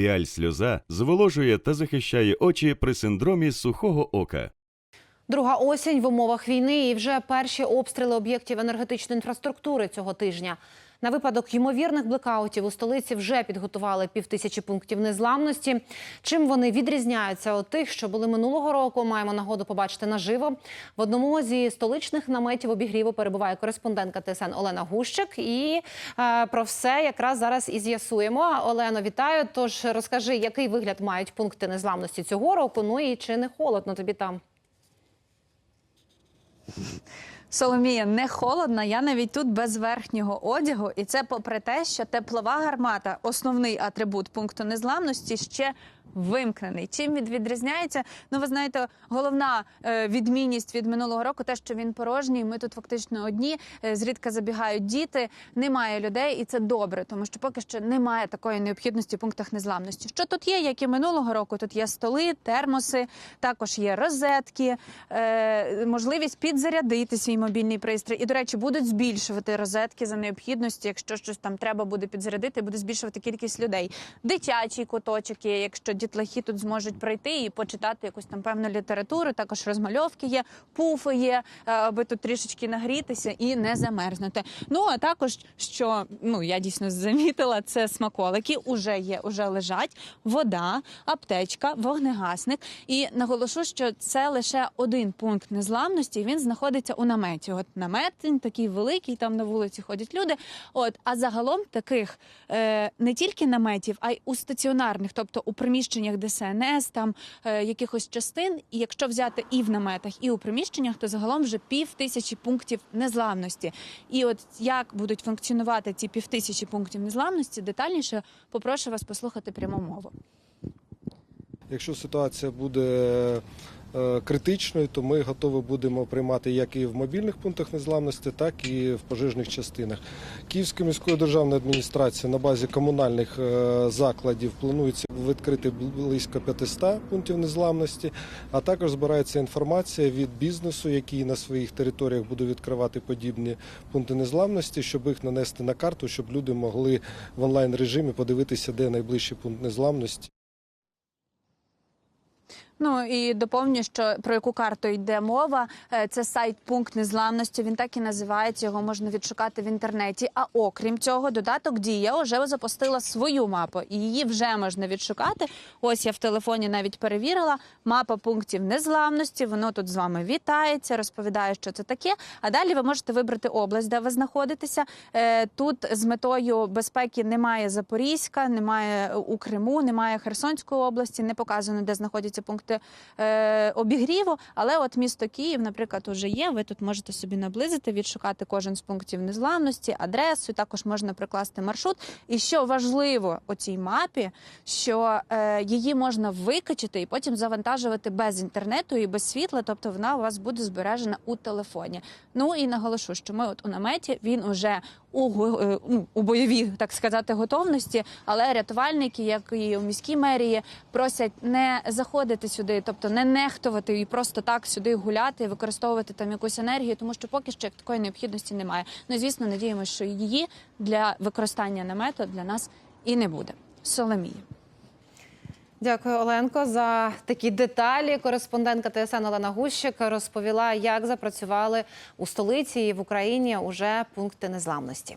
Піаль сльоза зволожує та захищає очі при синдромі сухого ока. Друга осінь в умовах війни і вже перші обстріли об'єктів енергетичної інфраструктури цього тижня. На випадок ймовірних блекаутів у столиці вже підготували півтисячі пунктів незламності. Чим вони відрізняються від тих, що були минулого року, маємо нагоду побачити наживо. В одному зі столичних наметів обігріву перебуває кореспондентка ТСН Олена Гущик. І е, про все якраз зараз і з'ясуємо. Олено, вітаю. Тож розкажи, який вигляд мають пункти незламності цього року. Ну і чи не холодно тобі там? Соломія, не холодно. Я навіть тут без верхнього одягу, і це попри те, що теплова гармата, основний атрибут пункту незламності, ще вимкнений. Чим він відрізняється? Ну, ви знаєте, головна е, відмінність від минулого року, те, що він порожній. Ми тут фактично одні. е, зрідка забігають діти, немає людей, і це добре, тому що поки що немає такої необхідності в пунктах незламності. Що тут є, як і минулого року? Тут є столи, термоси, також є розетки, е, можливість підзарядити свій мобільний пристрій. І, до речі, будуть збільшувати розетки за необхідності. Якщо щось там треба буде підзарядити, буде збільшувати кількість людей. Дитячий куточок є, якщо дітлахи тут зможуть прийти і почитати якусь там певну літературу. Також розмальовки є, пуфи є, е, аби тут трішечки нагрітися і не замерзнути. Ну а також що ну я дійсно замітила, це смаколики. Уже є, уже лежать вода, аптечка, вогнегасник. І наголошу, що це лише один пункт незламності. Він знаходиться у наметі. От намет він такий великий, там на вулиці ходять люди. От а загалом таких е, не тільки наметів, а й у стаціонарних, тобто у приміщеннях ДСНС, там е, якихось частин. І якщо взяти і в наметах, і у приміщеннях, то загалом вже пів тисячі пунктів незламності. І от як будуть функціонувати ці пів тисячі пунктів незламності, детальніше попрошу вас послухати пряму мову. Якщо ситуація буде критичною, то ми готові будемо приймати як і в мобільних пунктах незламності, так і в пожежних частинах. Київською міською державною адміністрацією на базі комунальних е, закладів планується відкрити близько 500 пунктів незламності, а також збирається інформація від бізнесу, який на своїх територіях буде відкривати подібні пункти незламності, щоб їх нанести на карту, щоб люди могли в онлайн режимі подивитися, де найближчий пункт незламності. Ну і доповню, що про яку карту йде мова. Е, Це сайт пункт незламності. Він так і називається. Його можна відшукати в інтернеті. А окрім цього, додаток дія вже запустила свою мапу, і її вже можна відшукати. Ось я в телефоні навіть перевірила. Мапа пунктів незламності. Воно тут з вами вітається, розповідає, що це таке. А далі ви можете вибрати область, де ви знаходитеся. Е, Тут з метою безпеки немає Запорізька, немає у Криму, немає Херсонської області. Не показано, де знаходяться пункти е, обігріву. Але от місто Київ, наприклад, уже є. Ви тут можете собі наблизити, відшукати кожен з пунктів незламності, адресу. Також можна прикласти маршрут. І що важливо у цій мапі, що е, її можна викачати і потім завантажувати без інтернету і без світла, тобто вона у вас буде збережена у телефоні. Ну і наголошу, що ми от у наметі він уже у, е, ну, у бойовій, так сказати, готовності, але рятувальники, як і у міській мерії, просять не заходити сюди, тобто не нехтувати і просто так сюди гуляти, використовувати там якусь енергію, тому що поки що такої необхідності немає. Ну звісно, надіємося, що її для використання намету для нас і не буде. Соломія. Дякую, Оленко, за такі деталі. Кореспондентка ТСН Олена Гущик розповіла, як запрацювали у столиці і в Україні уже пункти незламності.